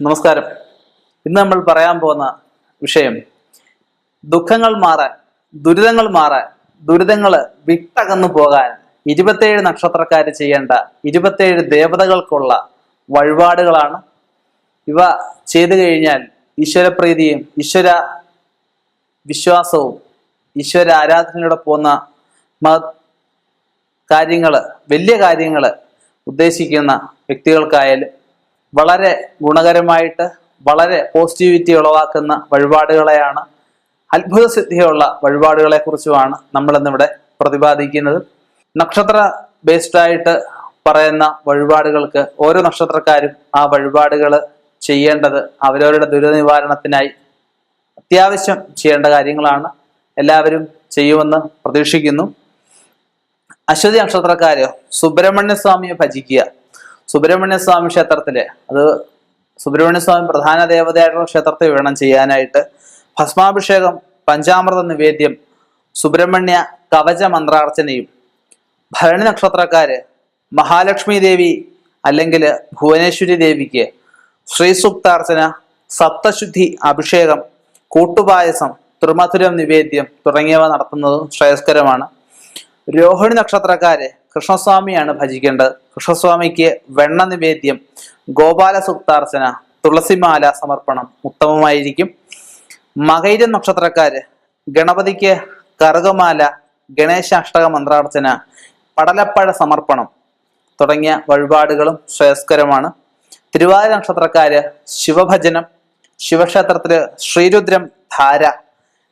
നമസ്കാരം. ഇന്ന് നമ്മൾ പറയാൻ പോകുന്ന വിഷയം ദുഃഖങ്ങൾ മാറാൻ ദുരിതങ്ങൾ മാറാൻ ദുരിതങ്ങൾ വിട്ടകന്നു പോകാൻ ഇരുപത്തേഴ് നക്ഷത്രക്കാർ ചെയ്യേണ്ട ഇരുപത്തേഴ് ദേവതകൾക്കുള്ള വഴിപാടുകളാണ്. ഇവ ചെയ്തു കഴിഞ്ഞാൽ ഈശ്വരപ്രീതിയും ഈശ്വര വിശ്വാസവും ഈശ്വര ആരാധനയോടെ പോകുന്ന കാര്യങ്ങൾ വലിയ കാര്യങ്ങൾ ഉദ്ദേശിക്കുന്ന വ്യക്തികൾക്കായാലും വളരെ ഗുണകരമായിട്ട് വളരെ പോസിറ്റിവിറ്റി ഉളവാക്കുന്ന വഴിപാടുകളെയാണ് അത്ഭുത സിദ്ധിയുള്ള വഴിപാടുകളെ കുറിച്ചുമാണ് നമ്മൾ ഇന്നിവിടെ പ്രതിപാദിക്കുന്നത്. നക്ഷത്ര ബേസ്ഡ് ആയിട്ട് പറയുന്ന വഴിപാടുകൾക്ക് ഓരോ നക്ഷത്രക്കാരും ആ വഴിപാടുകൾ ചെയ്യേണ്ടത് അവരവരുടെ ദുരിത നിവാരണത്തിനായി അത്യാവശ്യം ചെയ്യേണ്ട കാര്യങ്ങളാണ്. എല്ലാവരും ചെയ്യുമെന്ന് പ്രതീക്ഷിക്കുന്നു. അശ്വതി നക്ഷത്രക്കാരോ സുബ്രഹ്മണ്യ സ്വാമിയെ ഭജിക്കുക. സുബ്രഹ്മണ്യ സ്വാമി ക്ഷേത്രത്തിൽ. അത് സുബ്രഹ്മണ്യ സ്വാമി പ്രധാന ദേവതയായിട്ടുള്ള ക്ഷേത്രത്തെ വിവരണം ചെയ്യാനായിട്ട്. ഭസ്മാഭിഷേകം പഞ്ചാമൃത നിവേദ്യം സുബ്രഹ്മണ്യ കവച മന്ത്രാർച്ചനയും ഭരണി നക്ഷത്രക്കാര് മഹാലക്ഷ്മി ദേവി അല്ലെങ്കിൽ ഭുവനേശ്വരി ദേവിക്ക് ശ്രീസുക്താർച്ചന സപ്തശുദ്ധി അഭിഷേകം കൂട്ടുപായസം ത്രിമധുരം നിവേദ്യം തുടങ്ങിയവ നടത്തുന്നതും ശ്രേയസ്കരമാണ്. രോഹിണി നക്ഷത്രക്കാര് കൃഷ്ണസ്വാമിയാണ് ഭജിക്കേണ്ടത്. കൃഷ്ണസ്വാമിക്ക് വെണ്ണ നിവേദ്യം ഗോപാല സുക്താർച്ചന തുളസിമാല സമർപ്പണം ഉത്തമമായിരിക്കും. മകൈര നക്ഷത്രക്കാര് ഗണപതിക്ക് കറുകമാല ഗണേശാഷ്ടക മന്ത്രാർച്ചന പടലപ്പഴ സമർപ്പണം തുടങ്ങിയ വഴിപാടുകളും ശ്രേയസ്കരമാണ്. തിരുവാതിര നക്ഷത്രക്കാര് ശിവഭജനം ശിവക്ഷേത്രത്തിൽ ശ്രീരുദ്രം ധാര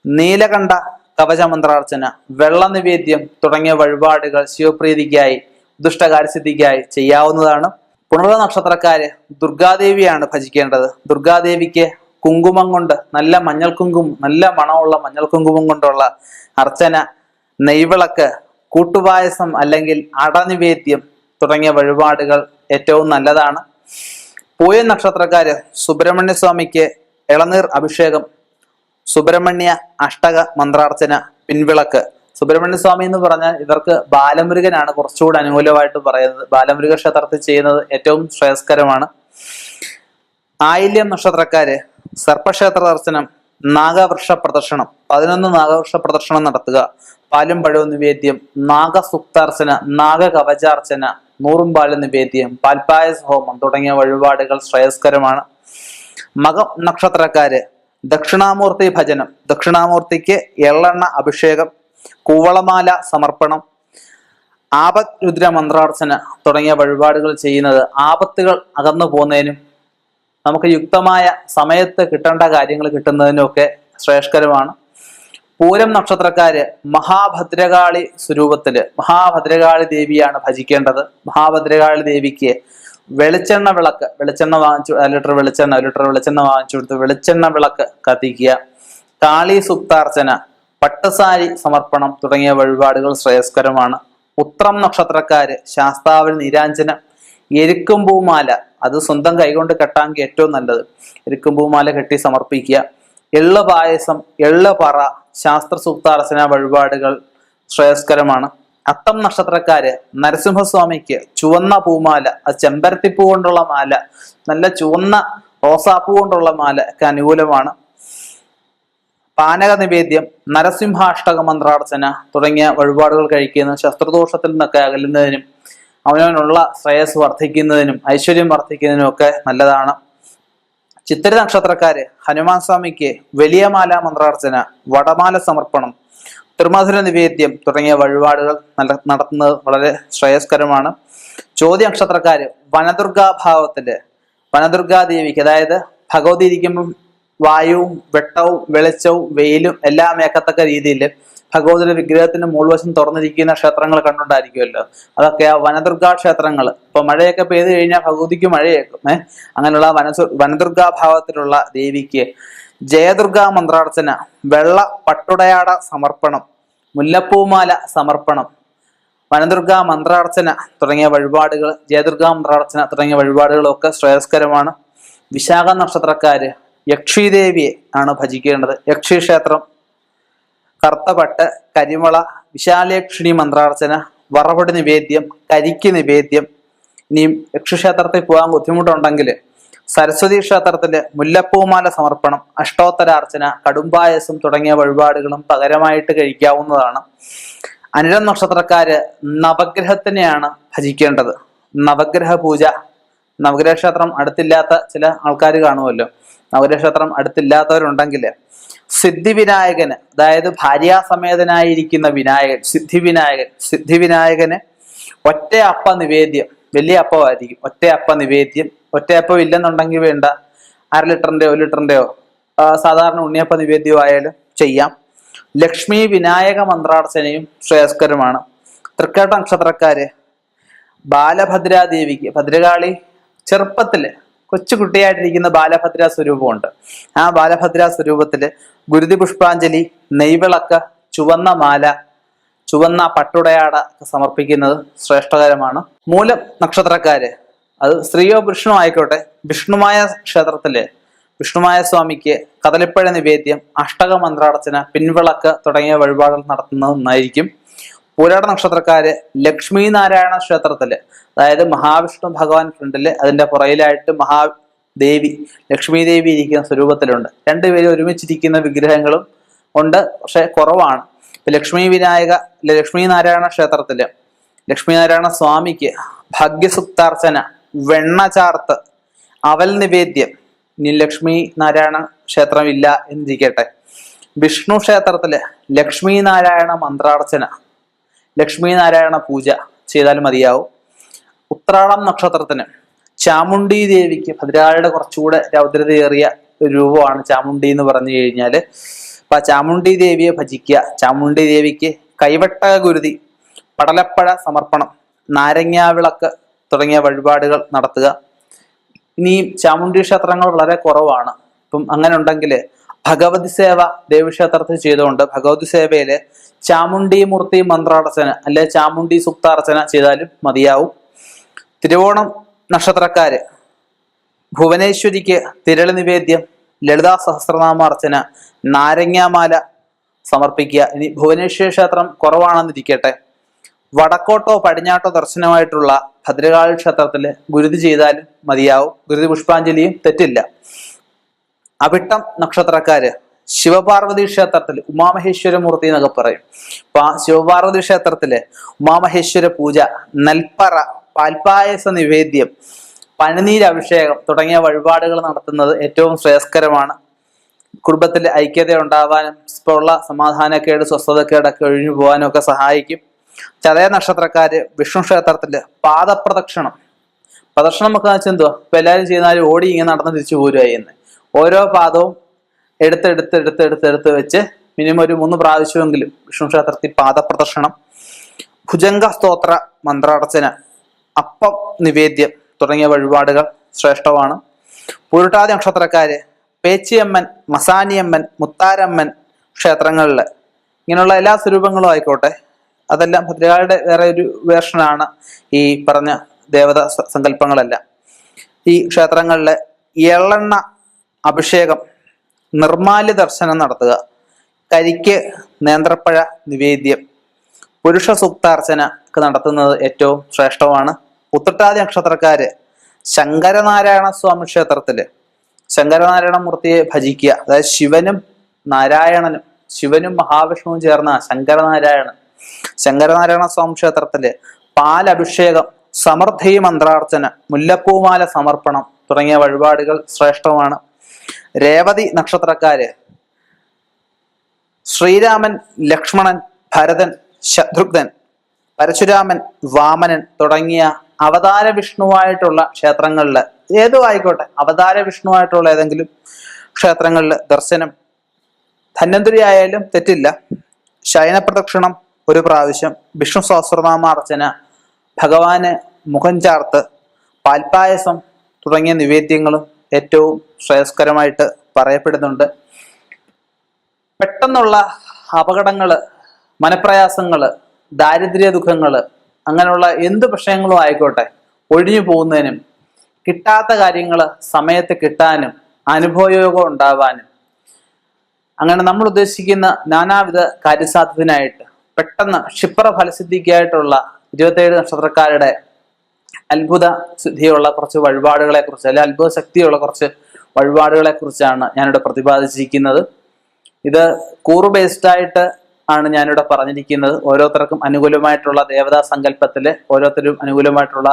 നീലകണ്ഠ കവചമന്ത്രാർച്ചന വെള്ള നിവേദ്യം തുടങ്ങിയ വഴിപാടുകൾ ശിവപ്രീതിക്കായി ദുഷ്ടകാര്യസിദ്ധിക്കായി ചെയ്യാവുന്നതാണ്. പുണർവ നക്ഷത്രക്കാര് ദുർഗാദേവിയാണ് ഭജിക്കേണ്ടത്. ദുർഗാദേവിക്ക് കുങ്കുമം കൊണ്ട് നല്ല മഞ്ഞൾ കുങ്കുമം നല്ല മണമുള്ള മഞ്ഞൾ കുങ്കുമം കൊണ്ടുള്ള അർച്ചന നെയ്വിളക്ക് കൂട്ടുപായസം അല്ലെങ്കിൽ അടനിവേദ്യം തുടങ്ങിയ വഴിപാടുകൾ ഏറ്റവും നല്ലതാണ്. പൂയ നക്ഷത്രക്കാര് സുബ്രഹ്മണ്യ സ്വാമിക്ക് ഇളനീർ അഭിഷേകം സുബ്രഹ്മണ്യ അഷ്ടക മന്ത്രാർച്ചന പിൻവിളക്ക്. സുബ്രഹ്മണ്യ സ്വാമി എന്ന് പറഞ്ഞാൽ ഇവർക്ക് ബാലമുരുകനാണ് കുറച്ചുകൂടി അനുകൂലമായിട്ട് പറയുന്നത്. ബാലമുരുക ക്ഷേത്രത്തിൽ ചെയ്യുന്നത് ഏറ്റവും ശ്രേയസ്കരമാണ്. ആയില്യം നക്ഷത്രക്കാര് സർപ്പക്ഷേത്ര ദർശനം നാഗവൃക്ഷ പ്രദർശനം. പതിനൊന്ന് നാഗവൃക്ഷ പ്രദർശനം നടത്തുക. പാലും പഴവും നിവേദ്യം നാഗസുക്താർച്ചന നാഗകവചാർച്ചന നൂറും പാൽ നിവേദ്യം പാൽപായസ ഹോമം തുടങ്ങിയ വഴിപാടുകൾ ശ്രേയസ്കരമാണ്. മകം നക്ഷത്രക്കാര് ദക്ഷിണാമൂർത്തി ഭജനം. ദക്ഷിണാമൂർത്തിക്ക് എള്ളെണ്ണ അഭിഷേകം കൂവളമാല സമർപ്പണം ആപത് രുദ്ര മന്ത്രാർച്ചന തുടങ്ങിയ വഴിപാടുകൾ ചെയ്യുന്നത് ആപത്തുകൾ അകന്നു പോകുന്നതിനും നമുക്ക് യുക്തമായ സമയത്ത് കിട്ടേണ്ട കാര്യങ്ങൾ കിട്ടുന്നതിനുമൊക്കെ ശ്രേഷ്ഠകരമാണ് പൂരം നക്ഷത്രക്കാര് മഹാഭദ്രകാളി സ്വരൂപത്തിൽ മഹാഭദ്രകാളി ദേവിയാണ് ഭജിക്കേണ്ടത്. മഹാഭദ്രകാളി ദേവിക്ക് വെളിച്ചെണ്ണ വിളക്ക് വെളിച്ചെണ്ണ വാങ്ങിച്ചു ലിറ്റർ വെളിച്ചെണ്ണ ലിറ്റർ വെളിച്ചെണ്ണ വാങ്ങിച്ചു കൊടുത്ത് വെളിച്ചെണ്ണ വിളക്ക് കത്തിക്കുക. കാളി സുക്താർച്ചന പട്ടുസാരി സമർപ്പണം തുടങ്ങിയ വഴിപാടുകൾ ശ്രേയസ്കരമാണ്. ഉത്രം നക്ഷത്രക്കാര് ശാസ്താവിൽ നിരാഞ്ജനം എരുക്കും പൂമാല അത് സ്വന്തം കൈകൊണ്ട് കെട്ടാമെങ്കിൽ ഏറ്റവും നല്ലത്. എരുക്കുംപൂമാല കെട്ടി സമർപ്പിക്കുക. എള്ള് പായസം എള്ള് പറ ശാസ്ത്ര സൂക്താർച്ചന വഴിപാടുകൾ ശ്രേയസ്കരമാണ്. അത്തം നക്ഷത്രക്കാര് നരസിംഹസ്വാമിക്ക് ചുവന്ന പൂമാല അത് ചെമ്പരത്തിപ്പൂ കൊണ്ടുള്ള മാല നല്ല ചുവന്ന റോസാപ്പൂ കൊണ്ടുള്ള മാല ഒക്കെ അനുകൂലമാണ്. പാനക നിവേദ്യം നരസിംഹാഷ്ടക മന്ത്രാർച്ചന തുടങ്ങിയ വഴിപാടുകൾ കഴിക്കുന്ന ശസ്ത്രദോഷത്തിൽ നിന്നൊക്കെ അകലുന്നതിനും അവനവനുള്ള ശ്രേയസ് വർദ്ധിക്കുന്നതിനും ഐശ്വര്യം വർദ്ധിക്കുന്നതിനും ഒക്കെ നല്ലതാണ്. ചിത്തിര നക്ഷത്രക്കാര് ഹനുമാൻ സ്വാമിക്ക് വലിയ മാല മന്ത്രാർച്ചന വടമാല സമർപ്പണം ത്രിമധുര നിവേദ്യം തുടങ്ങിയ വഴിപാടുകൾ നടത്തുന്നത് വളരെ ശ്രേയസ്കരമാണ്. ചോദ്യ നക്ഷത്രക്കാര് വനദുർഗാ വനദുർഗാദേവിക്ക് അതായത് ഭഗവതി ഇരിക്കുമ്പം വായുവും വെട്ടവും വെളിച്ചവും വെയിലും എല്ലാം മേക്കത്തക്ക രീതിയിൽ ഭഗവതിയുടെ വിഗ്രഹത്തിന്റെ മുൾവശം തുറന്നിരിക്കുന്ന ക്ഷേത്രങ്ങൾ കണ്ടുകൊണ്ടായിരിക്കുമല്ലോ. അതൊക്കെ ആ വനദുർഗാ ക്ഷേത്രങ്ങൾ ഇപ്പൊ മഴയൊക്കെ പെയ്തു കഴിഞ്ഞാൽ ഭഗവതിക്ക് മഴയേക്കും. ഏഹ്? അങ്ങനെയുള്ള വനസു വനദുർഗാ ഭാവത്തിലുള്ള ദേവിക്ക് ജയദുർഗാ മന്ത്രാർച്ചന വെള്ള പട്ടുടയാട സമർപ്പണം മുല്ലപ്പൂമാല സമർപ്പണം വനദുർഗാ മന്ത്രാർച്ചന തുടങ്ങിയ വഴിപാടുകൾ ജയദുർഗാ മന്ത്രാർച്ചന തുടങ്ങിയ വഴിപാടുകളൊക്കെ ശ്രേയസ്കരമാണ്. വിശാഖ നക്ഷത്രക്കാര് യക്ഷിദേവിയെ ആണ് ഭജിക്കേണ്ടത്. യക്ഷി ക്ഷേത്രം കറുത്തപട്ട് കരിമള വിശാലയക്ഷിണി മന്ത്രാർച്ചന വറവട് നിവേദ്യം കരിക്ക് നിവേദ്യം. ഇനിയും യക്ഷക്ഷേത്രത്തിൽ പോകാൻ ബുദ്ധിമുട്ടുണ്ടെങ്കിൽ സരസ്വതി ക്ഷേത്രത്തിലെ മുല്ലപ്പൂമാല സമർപ്പണം അഷ്ടോത്തരാർച്ചന കടുംപായസം തുടങ്ങിയ വഴിപാടുകളും പകരമായിട്ട് കഴിക്കാവുന്നതാണ്. അനിരം നക്ഷത്രക്കാര് നവഗ്രഹത്തിനെയാണ് ഭജിക്കേണ്ടത്. നവഗ്രഹ പൂജ. നവഗ്രഹ ക്ഷേത്രം അടുത്തില്ലാത്ത ചില ആൾക്കാർ കാണുമല്ലോ. നവഗ്രഹ ക്ഷേത്രം അടുത്തില്ലാത്തവരുണ്ടെങ്കിൽ സിദ്ധി വിനായകന് അതായത് ഭാര്യാസമേതനായിരിക്കുന്ന വിനായകൻ സിദ്ധി വിനായകൻ സിദ്ധി വിനായകന് ഒറ്റ അപ്പ നിവേദ്യം വലിയ അപ്പമായിരിക്കും. ഒറ്റ അപ്പ നിവേദ്യം. ഒറ്റ അപ്പം ഇല്ലെന്നുണ്ടെങ്കിൽ വേണ്ട. അര ലിറ്ററിന്റെയോ ഒരു ലിറ്ററിന്റെയോ സാധാരണ ഉണ്ണിയപ്പ നിവേദ്യമോ ആയാലും ചെയ്യാം. ലക്ഷ്മി വിനായക മന്ത്രാർച്ചനയും ശ്രേയസ്കരമാണ്. തൃക്കേട്ട നക്ഷത്രക്കാര് ബാലഭദ്രാദേവിക്ക് ഭദ്രകാളി ചെറുപ്പത്തിൽ കൊച്ചുകുട്ടിയായിട്ടിരിക്കുന്ന ബാലഭദ്ര സ്വരൂപമുണ്ട്. ആ ബാലഭദ്ര സ്വരൂപത്തിൽ ഗുരുതി പുഷ്പാഞ്ജലി നെയ്വിളക്ക് ചുവന്ന മാല ചുവന്ന പട്ടുടയാട സമർപ്പിക്കുന്നത് ശ്രേഷ്ഠകരമാണ്. മൂലം നക്ഷത്രക്കാര് അത് സ്ത്രീയോ പുരുഷനോ ആയിക്കോട്ടെ വിഷ്ണുമായ ക്ഷേത്രത്തിൽ വിഷ്ണുമായ സ്വാമിക്ക് കദളിപ്പഴ നിവേദ്യം അഷ്ടക മന്ത്രാടച്ചന പിൻവിളക്ക് തുടങ്ങിയ വഴിപാടുകൾ നടത്തുന്നത് നന്നായിരിക്കും. പൂരാട നക്ഷത്രക്കാര് ലക്ഷ്മി നാരായണ ക്ഷേത്രത്തിൽ അതായത് മഹാവിഷ്ണു ഭഗവാൻ ഫ്രണ്ടിൽ അതിന്റെ പുറയിലായിട്ട് മഹാദേവി ലക്ഷ്മി ദേവി ഇരിക്കുന്ന സ്വരൂപത്തിലുണ്ട്. രണ്ടുപേരും ഒരുമിച്ചിരിക്കുന്ന വിഗ്രഹങ്ങളും ഉണ്ട് പക്ഷെ കുറവാണ്. ലക്ഷ്മി വിനായക ലക്ഷ്മി നാരായണ ക്ഷേത്രത്തിൽ ലക്ഷ്മി നാരായണ സ്വാമിക്ക് ഭാഗ്യസുക്താർച്ചന വെണ്ണ ചാർത്ത് അവൽ നിവേദ്യം. ഇനി ലക്ഷ്മി നാരായണ ക്ഷേത്രമില്ല എന്നിരിക്കട്ടെ. വിഷ്ണു ക്ഷേത്രത്തിൽ ലക്ഷ്മി നാരായണ മന്ത്രാർച്ചന ലക്ഷ്മി നാരായണ പൂജ ചെയ്താൽ മതിയാവും. ഉത്രാടം നക്ഷത്രത്തിന് ചാമുണ്ഡി ദേവിക്ക് ഭദ്രകാളിയുടെ കുറച്ചുകൂടെ രൗദ്രതയേറിയ രൂപമാണ് ചാമുണ്ഡി എന്ന് പറഞ്ഞു കഴിഞ്ഞാൽ. അപ്പൊ ചാമുണ്ഡി ദേവിയെ ഭജിക്കുക. ചാമുണ്ഡി ദേവിക്ക് കൈവട്ട ഗുരുതി പടലപ്പഴ സമർപ്പണം നാരങ്ങാവിളക്ക് തുടങ്ങിയ വഴിപാടുകൾ നടത്തുക. ഇനിയും ചാമുണ്ഡി ക്ഷേത്രങ്ങൾ വളരെ കുറവാണ്. ഇപ്പം അങ്ങനെ ഉണ്ടെങ്കിൽ ഭഗവതി സേവ ദേവീക്ഷേത്രത്തിൽ ചെയ്തുകൊണ്ട് ഭഗവതി സേവയിൽ ചാമുണ്ഡി മൂർത്തി മന്ത്രാർച്ചന അല്ലെ ചാമുണ്ഡി സുക്താർച്ചന ചെയ്താലും മതിയാവും. തിരുവോണം നക്ഷത്രക്കാര് ഭുവനേശ്വരിക്ക് തിരളി നിവേദ്യം ലളിതാ സഹസ്രനാമാർച്ചന നാരങ്ങാമാല സമർപ്പിക്കുക. ഇനി ഭുവനേശ്വര ക്ഷേത്രം കുറവാണെന്നിരിക്കട്ടെ. വടക്കോട്ടോ പടിഞ്ഞാട്ടോ ദർശനമായിട്ടുള്ള ഭദ്രകാളി ക്ഷേത്രത്തിൽ ഗുരുതി ചെയ്താലും മതിയാവും. ഗുരുതി പുഷ്പാഞ്ജലിയും തെറ്റില്ല. അവിട്ടം നക്ഷത്രക്കാര് ശിവപാർവതി ക്ഷേത്രത്തിൽ ഉമാമഹേശ്വര മൂർത്തി എന്നൊക്കെ പറയും. അപ്പൊ ആ ശിവപാർവതി ക്ഷേത്രത്തിൽ ഉമാമഹേശ്വര പൂജ നെൽപ്പറ പാൽപ്പായസ നിവേദ്യം പനിനീര് അഭിഷേകം തുടങ്ങിയ വഴിപാടുകൾ നടത്തുന്നത് ഏറ്റവും ശ്രേയസ്കരമാണ്. കുടുംബത്തിൽ ഐക്യത ഉണ്ടാവാനും ഇപ്പോൾ ഉള്ള സമാധാനക്കേട് സ്വസ്ഥതക്കേടൊക്കെ ഒഴിഞ്ഞു പോകാനും ഒക്കെ സഹായിക്കും. ചതയ നക്ഷത്രക്കാര് വിഷ്ണു ക്ഷേത്രത്തിൽ പാദപ്രദക്ഷിണം. പ്രദക്ഷിണം ഒക്കെ വെച്ചാൽ എന്തുവാ? ഇപ്പൊ എല്ലാവരും ചെയ്യുന്നാലും ഓടി ഇങ്ങനെ നടന്ന് തിരിച്ചു പോരുക ചെയ്യുന്നത് ഓരോ പാദവും എടുത്തെടുത്ത് എടുത്തെടുത്ത് എടുത്ത് എടുത്ത് വെച്ച് മിനിമം ഒരു മൂന്ന് പ്രാവശ്യമെങ്കിലും വിഷ്ണു ക്ഷേത്രത്തിൽ പാദപ്രദക്ഷിണം. ഭുജംഗ സ്തോത്ര മന്ത്രാർച്ചന അപ്പം നിവേദ്യം തുടങ്ങിയ വഴിപാടുകൾ ശ്രേഷ്ഠമാണ്. പുരുട്ടാതി നക്ഷത്രക്കാര് പേച്ചിയമ്മൻ മസാനിയമ്മൻ മുത്താരമ്മൻ ക്ഷേത്രങ്ങളിൽ ഇങ്ങനെയുള്ള എല്ലാ സ്വരൂപങ്ങളും ആയിക്കോട്ടെ. അതെല്ലാം ഭദ്രകാളിയുടെ വേറെ ഒരു വേർഷനാണ് ഈ പറഞ്ഞ ദേവത സങ്കല്പങ്ങളെല്ലാം. ഈ ക്ഷേത്രങ്ങളിലെ എള്ളെണ്ണ അഭിഷേകം നിർമാല്യ ദർശനം നടത്തുക കരിക്ക് നേന്ത്രപ്പഴ നിവേദ്യം പുരുഷ സുക്താർച്ചന ഒക്കെ നടത്തുന്നത് ഏറ്റവും ശ്രേഷ്ഠമാണ്. ഉത്രട്ടാതി നക്ഷത്രക്കാര് ശങ്കരനാരായണ സ്വാമി ക്ഷേത്രത്തിൽ ശങ്കരനാരായണ മൂർത്തിയെ ഭജിക്കുക. അതായത് ശിവനും നാരായണനും ശിവനും മഹാവിഷ്ണുവും ചേർന്ന ശങ്കരനാരായണൻ ശങ്കരനാരായണ സ്വാമി ക്ഷേത്രത്തിൽ പാലഭിഷേകം സമൃദ്ധി മന്ത്രാർച്ചന മുല്ലപ്പൂമാല സമർപ്പണം തുടങ്ങിയ വഴിപാടുകൾ ശ്രേഷ്ഠമാണ്. രേവതി നക്ഷത്രക്കാര് ശ്രീരാമൻ ലക്ഷ്മണൻ ഭരതൻ ശത്രുഘ്നൻ പരശുരാമൻ വാമനൻ തുടങ്ങിയ അവതാര വിഷ്ണുവായിട്ടുള്ള ക്ഷേത്രങ്ങളിൽ ഏതോ ആയിക്കോട്ടെ അവതാര വിഷ്ണുവായിട്ടുള്ള ഏതെങ്കിലും ക്ഷേത്രങ്ങളിൽ ദർശനം ധന്വന്തരി ആയാലും തെറ്റില്ല. ശയനപ്രദക്ഷിണം ഒരു പ്രാവശ്യം വിഷ്ണു സഹസ്രനാമ അർച്ചന ഭഗവാന് മുഖം ചാർത്ത് പാൽപായസം തുടങ്ങിയ നിവേദ്യങ്ങളും ഏറ്റവും ശ്രേയസ്കരമായിട്ട് പറയപ്പെടുന്നുണ്ട്. പെട്ടെന്നുള്ള അപകടങ്ങൾ മനപ്രയാസങ്ങൾ ദാരിദ്ര്യ ദുഃഖങ്ങൾ അങ്ങനെയുള്ള എന്ത് പ്രശ്നങ്ങളും ആയിക്കോട്ടെ ഒഴിഞ്ഞു പോകുന്നതിനും കിട്ടാത്ത കാര്യങ്ങൾ സമയത്ത് കിട്ടാനും അനുഭവയോഗം ഉണ്ടാവാനും. അങ്ങനെ നമ്മൾ ഉദ്ദേശിക്കുന്ന നാനാവിധ കാര്യസാധ്യത്തിനായിട്ട് പെട്ടെന്ന് ക്ഷിപ്ര ഫലസിദ്ധിക്കായിട്ടുള്ള ഇരുപത്തേഴ് നക്ഷത്രക്കാരുടെ അത്ഭുത സിദ്ധിയുള്ള കുറച്ച് വഴിപാടുകളെ കുറിച്ച് അല്ലെ അത്ഭുത ശക്തിയുള്ള കുറച്ച് വഴിപാടുകളെ കുറിച്ചാണ് ഞാനിവിടെ പ്രതിപാദിച്ചിരിക്കുന്നത്. ഇത് കൂറ് ബേസ്ഡ് ആയിട്ട് ആണ് ഞാനിവിടെ പറഞ്ഞിരിക്കുന്നത്. ഓരോരുത്തർക്കും അനുകൂലമായിട്ടുള്ള ദേവതാ സങ്കല്പത്തിൽ ഓരോരുത്തരും അനുകൂലമായിട്ടുള്ള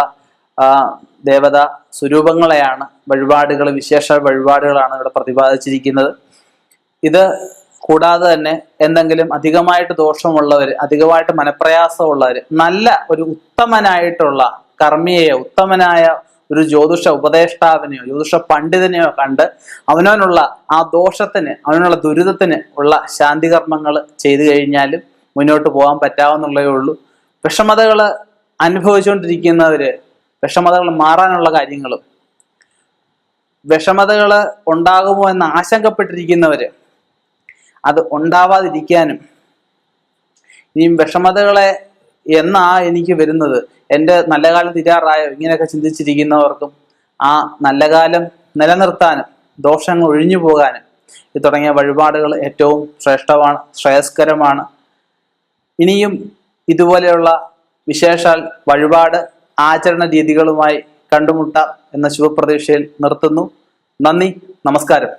ദേവതാ സ്വരൂപങ്ങളെയാണ് വഴിപാടുകൾ വിശേഷ വഴിപാടുകളാണ് ഇവിടെ പ്രതിപാദിച്ചിരിക്കുന്നത്. ഇത് കൂടാതെ തന്നെ എന്തെങ്കിലും അധികമായിട്ട് ദോഷമുള്ളവർ അധികമായിട്ട് മനപ്രയാസമുള്ളവർ നല്ല ഒരു ഉത്തമനായിട്ടുള്ള കർമ്മിയെയോ ഉത്തമനായ ഒരു ജ്യോതിഷ ഉപദേഷ്ടാവിനെയോ ജ്യോതിഷ പണ്ഡിതനെയോ കണ്ട് അവനവനുള്ള ആ ദോഷത്തിന് അവനുള്ള ദുരിതത്തിന് ഉള്ള ശാന്തി കർമ്മങ്ങൾ ചെയ്തു കഴിഞ്ഞാലും മുന്നോട്ട് പോകാൻ പറ്റാവുന്നുള്ളേ ഉള്ളൂ. വിഷമതകൾ അനുഭവിച്ചുകൊണ്ടിരിക്കുന്നവര് വിഷമതകൾ മാറാനുള്ള കാര്യങ്ങളും വിഷമതകൾ ഉണ്ടാകുമോ എന്ന് ആശങ്കപ്പെട്ടിരിക്കുന്നവര് അത് ഉണ്ടാവാതിരിക്കാനും ഇനിയും വിഷമതകളെ എന്നാ എനിക്ക് വരുന്നത്? എന്റെ നല്ല കാലം തിരാറായോ? ഇങ്ങനെയൊക്കെ ചിന്തിച്ചിരിക്കുന്നവർക്കും ആ നല്ല കാലം നിലനിർത്താനും ദോഷങ്ങൾ ഒഴിഞ്ഞു പോകാനും ഇത് തുടങ്ങിയ വഴിപാടുകൾ ഏറ്റവും ശ്രേഷ്ഠമാണ് ശ്രേയസ്കരമാണ്. ഇനിയും ഇതുപോലെയുള്ള വിശേഷാൽ വഴിപാട് ആചരണ രീതികളുമായി കണ്ടുമുട്ടാം എന്ന ശുഭപ്രതീക്ഷയിൽ നിർത്തുന്നു. നന്ദി നമസ്കാരം.